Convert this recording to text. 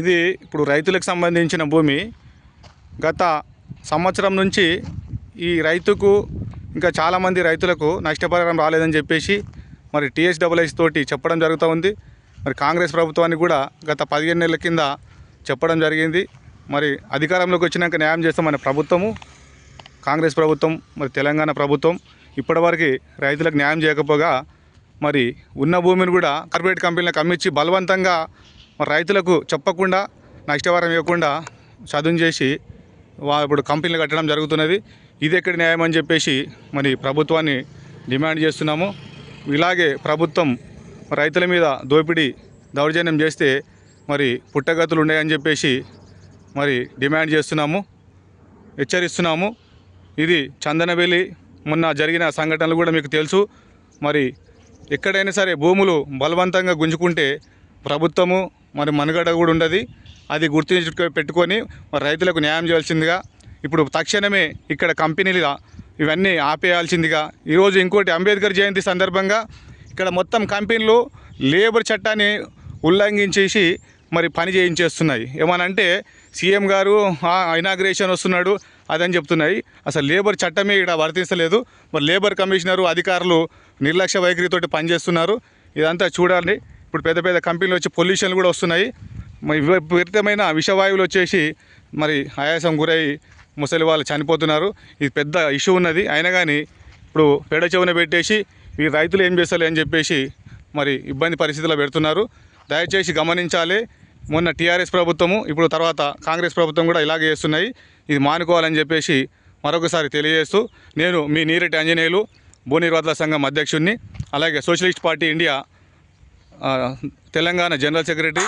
ఇది ఇప్పుడు రైతులకు సంబంధించిన భూమి. గత సంవత్సరం నుంచి ఈ రైతుకు ఇంకా చాలామంది రైతులకు నష్టపరిహారం రాలేదని చెప్పేసి మరి టీఎస్డబ్ల్యూఎస్ తోటి చెప్పడం జరుగుతూ ఉంది. మరి కాంగ్రెస్ ప్రభుత్వానికి కూడా గత పదిహేను నెలల కింద చెప్పడం జరిగింది. మరి అధికారంలోకి వచ్చినాక న్యాయం చేస్తామనే ప్రభుత్వము కాంగ్రెస్ ప్రభుత్వం మరి తెలంగాణ ప్రభుత్వం ఇప్పటివరకు రైతులకు న్యాయం చేయకపోగా మరి ఉన్న భూమిని కూడా కార్పొరేట్ కంపెనీలకు అమ్మించి బలవంతంగా రైతులకు చెప్పకుండా నష్టపరం ఇవ్వకుండా చదువు చేసి వా ఇప్పుడు కంపెనీలు కట్టడం జరుగుతున్నది. ఇది ఎక్కడి న్యాయం అని చెప్పేసి మరి ప్రభుత్వాన్ని డిమాండ్ చేస్తున్నాము. ఇలాగే ప్రభుత్వం రైతుల మీద దోపిడీ దౌర్జన్యం చేస్తే మరి పుట్టగతులు ఉన్నాయని చెప్పేసి మరి డిమాండ్ చేస్తున్నాము. హెచ్చరిస్తున్నాము. ఇది చందనవెల్లి మొన్న జరిగిన సంఘటనలు కూడా మీకు తెలుసు. మరి ఎక్కడైనా సరే భూములు బలవంతంగా గుంజుకుంటే ప్రభుత్వము మరి మనుగడ కూడా ఉండదు. అది గుర్తించు పెట్టుకొని మరి రైతులకు న్యాయం చేయాల్సిందిగా ఇప్పుడు తక్షణమే ఇక్కడ కంపెనీలుగా ఇవన్నీ ఆపేయాల్సిందిగా ఈరోజు ఇంకోటి అంబేద్కర్ జయంతి సందర్భంగా ఇక్కడ మొత్తం కంపెనీలు లేబర్ చట్టాన్ని ఉల్లంఘించేసి మరి పని చేయించేస్తున్నాయి. ఏమనంటే సీఎం గారు ఇనాగ్రేషన్ వస్తున్నాడు అదని చెప్తున్నాయి. అసలు లేబర్ చట్టమే ఇక్కడ వర్తించలేదు. మరి లేబర్ కమిషనరు అధికారులు నిర్లక్ష్య వైఖరితోటి పనిచేస్తున్నారు. ఇదంతా చూడాలి. ఇప్పుడు పెద్ద పెద్ద కంపెనీలు వచ్చి పొల్యూషన్లు కూడా వస్తున్నాయి. విపరీతమైన విషవాయువులు వచ్చేసి మరి ఆయాసం గురై ముసలి వాళ్ళు చనిపోతున్నారు. ఇది పెద్ద ఇష్యూ ఉన్నది. అయినా కానీ ఇప్పుడు పెడ చెవున పెట్టేసి ఈ రైతులు ఏం చేస్తారు అని చెప్పేసి మరి ఇబ్బంది పరిస్థితుల్లో పెడుతున్నారు. దయచేసి గమనించాలి. మొన్న టీఆర్ఎస్ ప్రభుత్వము ఇప్పుడు తర్వాత కాంగ్రెస్ ప్రభుత్వం కూడా ఇలాగే చేస్తున్నాయి. ఇది మానుకోవాలని చెప్పేసి మరొకసారి తెలియజేస్తూ నేను మీ నీరెడ్డి ఆంజనేయులు భూనిర్వాదుల సంఘం అధ్యక్షుడిని అలాగే socialist party India Telangana general secretary